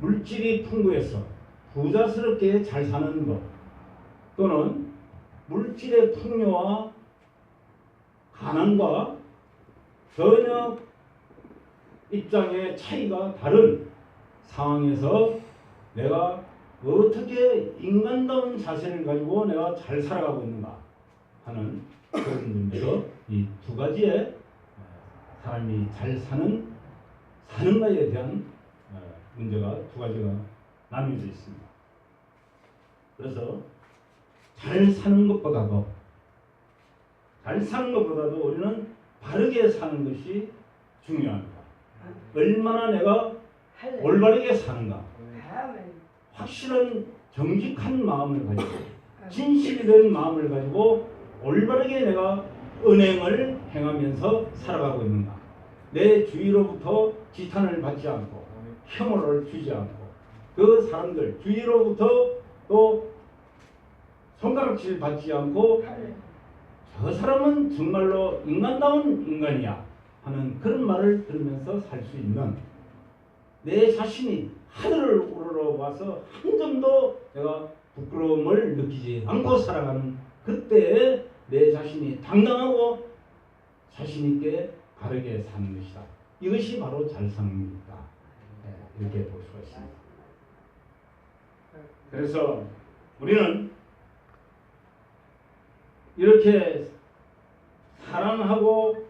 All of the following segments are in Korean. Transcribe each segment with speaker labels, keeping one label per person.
Speaker 1: 물질이 풍부해서 부자스럽게 잘 사는 것. 또는 물질의 풍요와 가난과 전혀 입장의 차이가 다른 상황에서 내가 어떻게 인간다운 자세를 가지고 내가 잘 살아가고 있는가 하는 그런 의미에서 이 두 가지의 사람이 잘 사는 사는가에 대한 어, 문제가 두 가지가 나뉘어져 있습니다. 그래서 잘 사는 것보다도 잘 사는 것보다도 우리는 바르게 사는 것이 중요합니다. 얼마나 내가. 올바르게 사는가. 확실한 정직한 마음을 가지고 진실이 된 마음을 가지고 올바르게 내가 은행을 행하면서 살아가고 있는가 내 주위로부터 지탄을 받지 않고 혐오를 주지 않고 그 사람들 주위로부터 또 손가락질 받지 않고. 저 사람은 정말로 인간다운 인간이야 하는 그런 말을 들으면서 살 수 있는 내 자신이 하늘을 우러러 와서 한 점도 내가 부끄러움을 느끼지 않고 살아가는 그때에 내 자신이 당당하고 자신 있게 바르게 사는 것이다. 이것이 바로 잘 것이다. 네, 이렇게 볼 수가 있습니다. 그래서 우리는 이렇게 사랑하고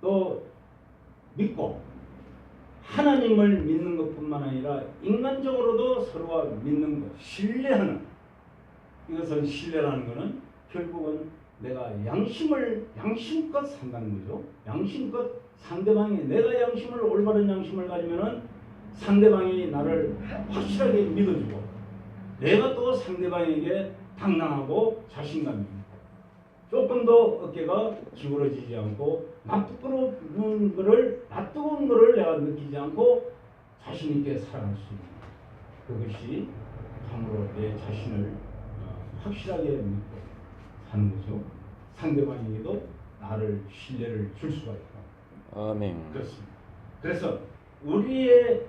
Speaker 1: 또 믿고 하나님을 믿는 것뿐만 아니라 인간적으로도 서로가 믿는 것, 신뢰하는 이것은 신뢰라는 것은 결국은 내가 양심을 양심껏 산다는 거죠. 양심껏 상대방이 내가 양심을 올바른 양심을 가지면은 상대방이 나를 확실하게 믿어주고 내가 또 상대방에게 당당하고 자신감이 조금 더 어깨가 기울어지지 않고 나 부끄러운 거를 나 뜨거운 거를 내가 느끼지 않고 자신 있게 살아갈 수 있는 그것이 참으로 내 자신을 어, 확실하게 믿고 사는 거죠. 상대방에게도 나를 신뢰를 줄 수가 있고
Speaker 2: 아멘.
Speaker 1: 그렇습니다. 그래서 우리의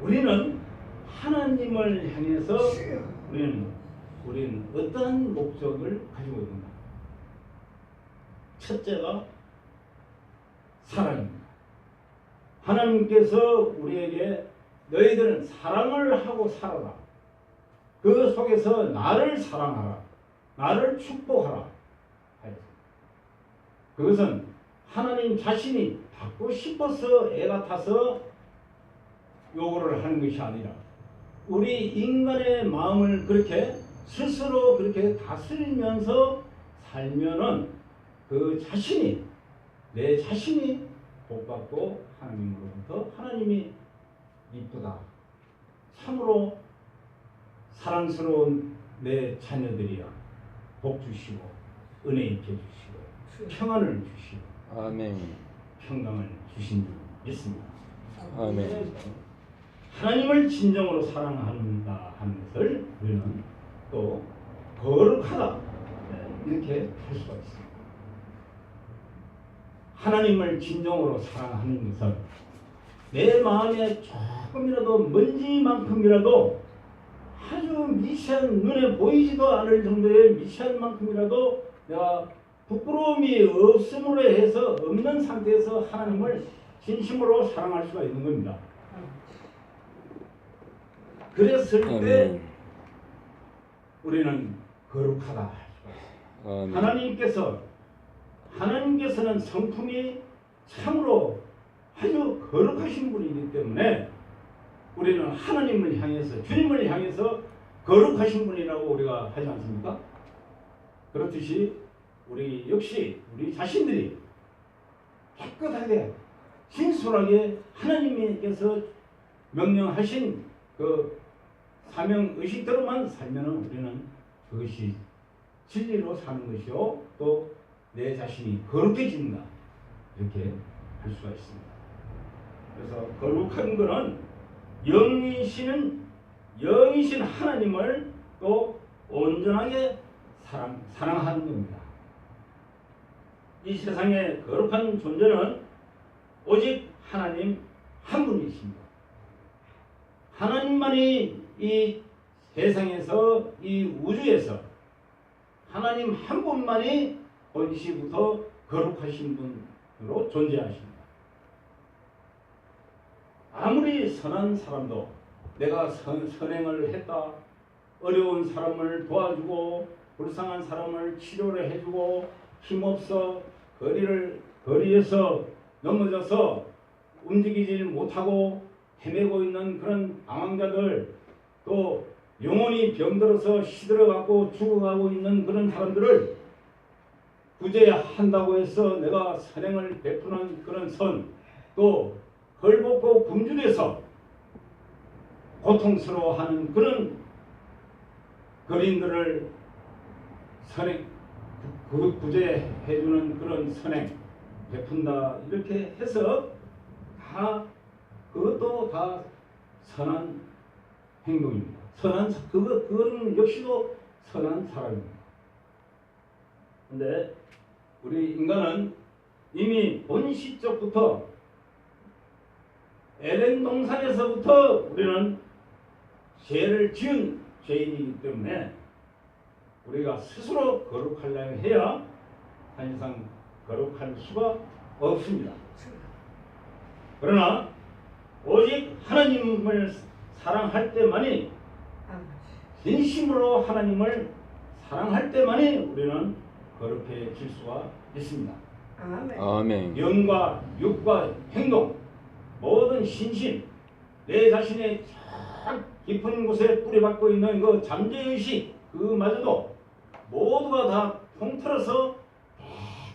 Speaker 1: 우리는 하나님을 향해서 우리는 우리는 어떠한 목적을 가지고 있는가? 첫째가 사랑입니다. 하나님께서 우리에게 너희들은 사랑을 하고 살아라. 그 속에서 나를 사랑하라. 나를 축복하라. 그것은 하나님 자신이 받고 싶어서 애가 타서 요구를 하는 것이 아니라 우리 인간의 마음을 그렇게 스스로 그렇게 다스리면서 살면은 그 자신이 내 자신이 복받고 하나님으로부터 하나님이 이쁘다 참으로 사랑스러운 내 자녀들이야 복 주시고 은혜 있게 주시고 평안을 주시고
Speaker 2: 아멘.
Speaker 1: 평강을 주신 줄 믿습니다.
Speaker 2: 아멘.
Speaker 1: 하나님을 진정으로 사랑한다 하는 것을 우리는 또 거룩하다 네, 이렇게 할 수가 있습니다. 하나님을 진정으로 사랑하는 것은 내 마음에 조금이라도 먼지만큼이라도 아주 미세한 눈에 보이지도 않을 정도의 미세한 만큼이라도 내가 부끄러움이 없음으로 해서 없는 상태에서 하나님을 진심으로 사랑할 수가 있는 겁니다. 그랬을 때
Speaker 2: 아멘.
Speaker 1: 우리는 거룩하다 할 수가 있어요.
Speaker 2: 아멘.
Speaker 1: 하나님께서 하나님께서는 성품이 참으로 아주 거룩하신 분이기 때문에 우리는 하나님을 향해서 주님을 향해서 거룩하신 분이라고 우리가 하지 않습니까? 그렇듯이 우리 역시 우리 자신들이 깨끗하게 진솔하게 하나님께서 명령하신 그 사명 의식대로만 살면은 우리는 그것이 진리로 사는 것이요 또 내 자신이 거룩해진다 이렇게 할 수가 있습니다. 그래서 거룩한 것은 영이시는 영이신 하나님을 또 온전하게 사랑 사랑하는 겁니다. 이 세상에 거룩한 존재는 오직 하나님 한 분이십니다. 하나님만이 이 세상에서 이 우주에서 하나님 한 분만이 본시부터 거룩하신 분으로 존재하십니다. 아무리 선한 사람도 내가 선, 선행을 했다. 어려운 사람을 도와주고 불쌍한 사람을 치료를 해주고 힘없어 거리를 거리에서 넘어져서 움직이질 못하고 헤매고 있는 그런 방황자들 또 영혼이 병들어서 시들어가고 죽어가고 있는 그런 사람들을 구제한다고 해서 내가 선행을 베푸는 그런 선, 또 헐벗고 굶주려서 고통스러워하는 그런 거린들을 선행, 그 구제해주는 그런 선행 베푼다 이렇게 해서 다 그것도 다 선한 행동입니다. 선한 사- 그거 그거는 역시도 선한 사람입니다. 근데 우리 인간은 이미 본 시적부터 에덴 동산에서부터 우리는 죄를 지은 죄인이기 때문에 우리가 스스로 거룩하려면 해야 사실상 거룩할 수가 없습니다. 그러나 오직 하나님을 사랑할 때만이 진심으로 하나님을 사랑할 때만이 우리는 거룩해질 수가 있습니다.
Speaker 3: 아멘.
Speaker 2: 아멘.
Speaker 1: 영과 육과 행동 모든 신심 내 자신의 저 깊은 곳에 뿌리박고 있는 그 잠재의식 그마저도 모두가 다 통틀어서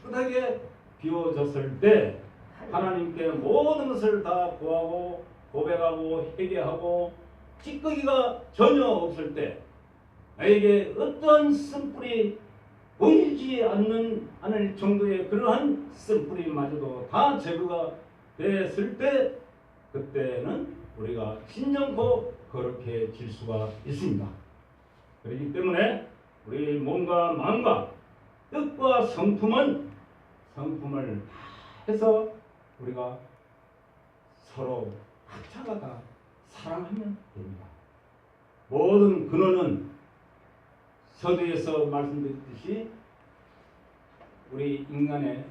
Speaker 1: 깨끗하게 비워졌을 때 하나님께 모든 것을 다 구하고 고백하고 회개하고 찌꺼기가 전혀 없을 때 나에게 어떤 쓴뿌리 보이지 않는 않을 정도의 그러한 쓴뿌리마저도 다 제거가 됐을 때 그때는 우리가 진정코 거룩해질 수가 있습니다. 그렇기 때문에 우리 몸과 마음과 뜻과 성품은 성품을 다 해서 우리가 서로 다 사랑하면 됩니다. 모든 근원은 서두에서 말씀드렸듯이 우리 인간의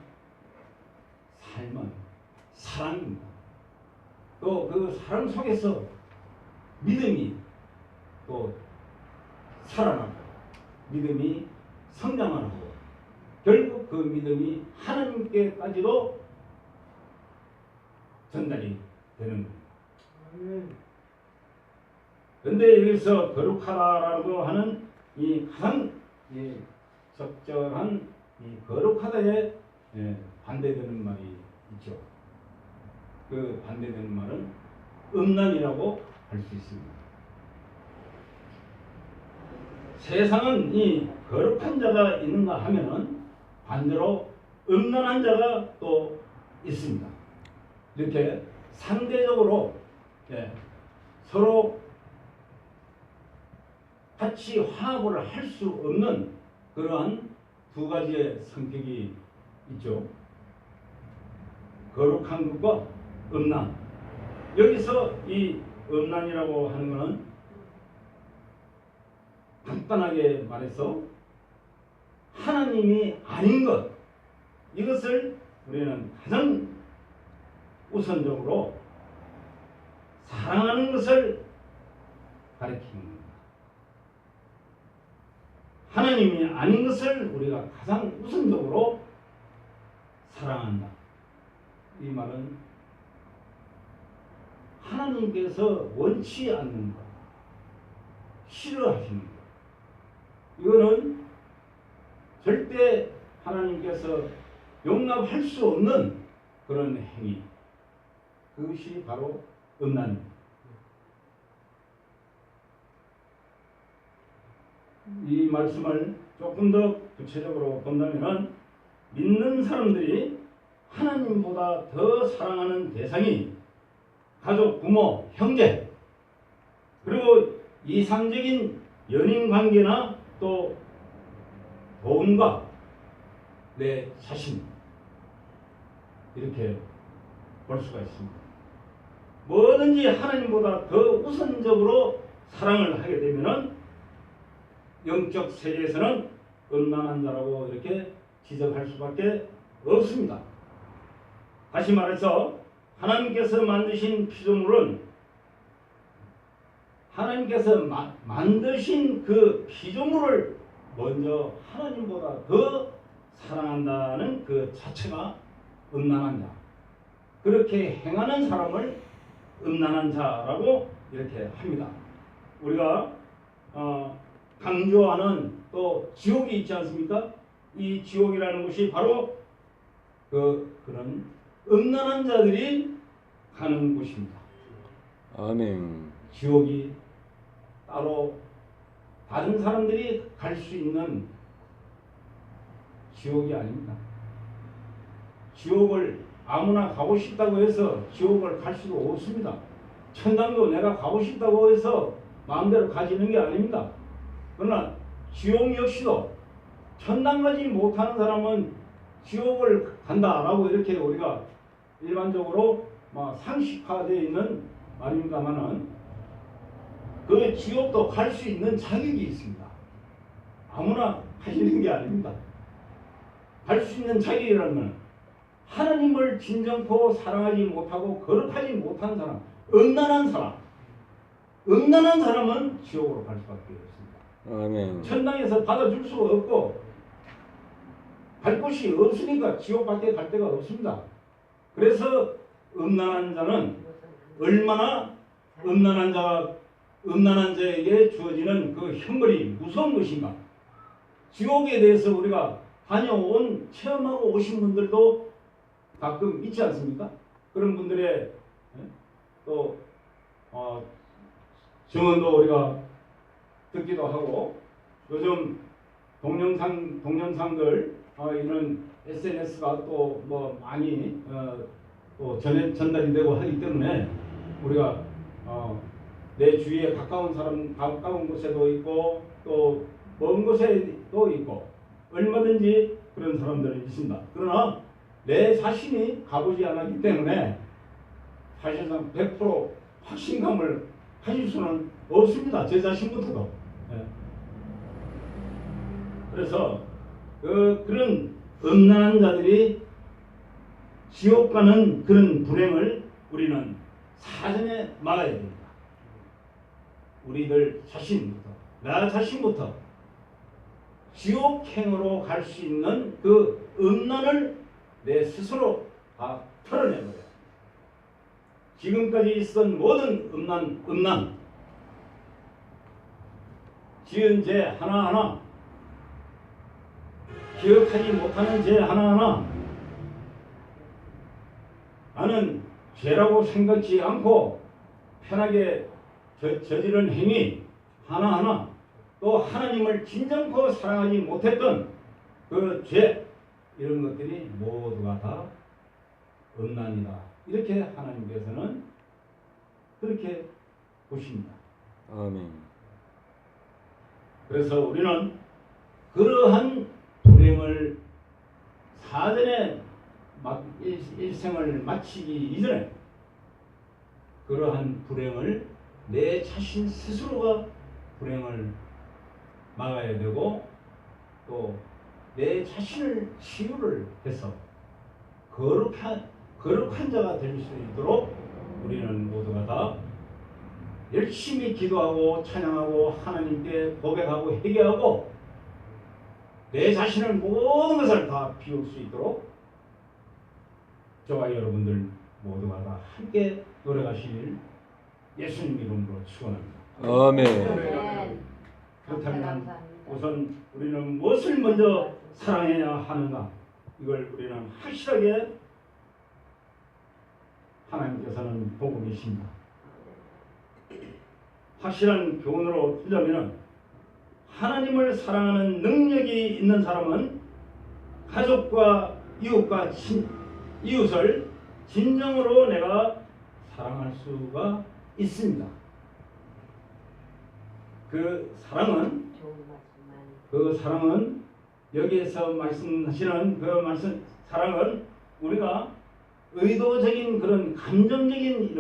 Speaker 1: 삶은 사랑입니다. 또 그 사랑 속에서 믿음이 또 살아나고 믿음이 성장하고 결국 그 믿음이 하나님께까지도 전달이 되는 겁니다. 그런데 여기서 거룩하다라고 하는 이 가장 이 적절한 이 거룩하다에 예, 반대되는 말이 있죠. 그 반대되는 말은 음란이라고 할 수 있습니다. 세상은 이 거룩한 자가 있는가 하면은 반대로 음란한 자가 또 있습니다. 이렇게 상대적으로 예, 서로 같이 화합을 할 수 없는 그러한 두 가지의 성격이 있죠. 거룩한 것과 음란. 여기서 이 음란이라고 하는 것은 간단하게 말해서 하나님이 아닌 것 이것을 우리는 가장 우선적으로 사랑하는 것을 가리키는 겁니다. 하나님이 아닌 것을 우리가 가장 우선적으로 사랑한다. 이 말은 하나님께서 원치 않는 것, 싫어하시는 것. 이거는 절대 하나님께서 용납할 수 없는 그런 행위. 그것이 바로 음란입니다. 이 말씀을 조금 더 구체적으로 본다면 믿는 사람들이 하나님보다 더 사랑하는 대상이 가족, 부모, 형제 그리고 이상적인 연인 관계나 또 돈과 내 자신 이렇게 볼 수가 있습니다. 뭐든지 하나님보다 더 우선적으로 사랑을 하게 되면은 영적 세계에서는 음란한 자라고 이렇게 지적할 수밖에 없습니다. 다시 말해서 하나님께서 만드신 피조물은 하나님께서 마- 만드신 그 피조물을 먼저 하나님보다 더 사랑한다는 그 자체가 음란한 자. 그렇게 행하는 사람을 음란한 자라고 이렇게 합니다. 우리가 어, 강조하는 또 지옥이 있지 않습니까? 이 지옥이라는 것이 바로 그 그런 음란한 자들이 가는 곳입니다.
Speaker 2: 아멘.
Speaker 1: 지옥이 따로 다른 사람들이 갈 수 있는 지옥이 아닙니다. 지옥을 아무나 가고 싶다고 해서 지옥을 갈 수도 없습니다. 천당도 내가 가고 싶다고 해서 마음대로 가지는 게 아닙니다. 그러나 지옥 역시도 천당 가지 못하는 사람은 지옥을 간다라고 이렇게 우리가 일반적으로 막 상식화되어 있는 말입니다만은 그 지옥도 갈 수 있는 자격이 있습니다. 아무나 가시는 게 아닙니다. 갈 수 있는 자격이라는 건 하나님을 진정코 사랑하지 못하고 거룩하지 못한 사람, 음란한 사람, 음란한 사람은 지옥으로 갈 수밖에 없습니다.
Speaker 2: 아멘.
Speaker 1: 천당에서 받아줄 수가 없고 갈 곳이 없으니까 지옥밖에 갈 데가 없습니다. 그래서 음란한 자는 얼마나 음란한 자가 음란한 자에게 주어지는 그 형벌이 무서운 것인가? 지옥에 대해서 우리가 다녀온 체험하고 오신 분들도 가끔 있지 않습니까? 그런 분들의 예? 또 어, 증언도 우리가 듣기도 하고 요즘 동영상 동영상들 어, 이런 SNS가 또 뭐 많이 어, 또 전해 전달이 되고 하기 때문에 우리가 어, 내 주위에 가까운 사람 가까운 곳에도 있고 또 먼 곳에도 있고 얼마든지 그런 사람들이 있습니다. 그러나 내 자신이 가보지 않았기 때문에 사실상 100% 확신감을 가질 수는 없습니다. 제 자신부터도. 예. 그래서 그, 그런 음란한 자들이 지옥 가는 그런 불행을 우리는 사전에 막아야 됩니다. 우리들 자신부터, 나 자신부터 지옥행으로 갈 수 있는 그 음란을 내 스스로 다 털어내버려. 지금까지 있었던 모든 음란, 음란, 지은 죄 하나하나, 기억하지 못하는 죄 하나하나, 나는 죄라고 생각지 않고 편하게 저, 저지른 행위 하나하나, 또 하나님을 진정코 사랑하지 못했던 그 죄, 이런 것들이 모두가 다 음란이다. 이렇게 하나님께서는 그렇게 보십니다.
Speaker 2: 아멘.
Speaker 1: 그래서 우리는 그러한 불행을 사전에 막 일, 일생을 마치기 이전에 그러한 불행을 내 자신 스스로가 불행을 막아야 되고 또 내 자신을 치유를 해서 거룩한 거룩한 자가 될 수 있도록 우리는 모두가 다 열심히 기도하고 찬양하고 하나님께 고백하고 회개하고 내 자신을 모든 것을 다 비울 수 있도록 저와 여러분들 모두가 다 함께 노력하시길 예수님 이름으로 축원합니다.
Speaker 2: 아멘.
Speaker 3: 네.
Speaker 1: 그렇다면
Speaker 3: 감사합니다.
Speaker 1: 우선 우리는 무엇을 먼저 사랑해야 하는가 이걸 우리는 확실하게 하나님께서는 보고 계십니다. 확실한 교훈으로 들자면 하나님을 사랑하는 능력이 있는 사람은 가족과 이웃과 친, 이웃을 진정으로 내가 사랑할 수가 있습니다. 그 사랑은. 그 사랑은 여기에서 말씀하시는 그 말씀 사랑은 우리가 의도적인 그런 감정적인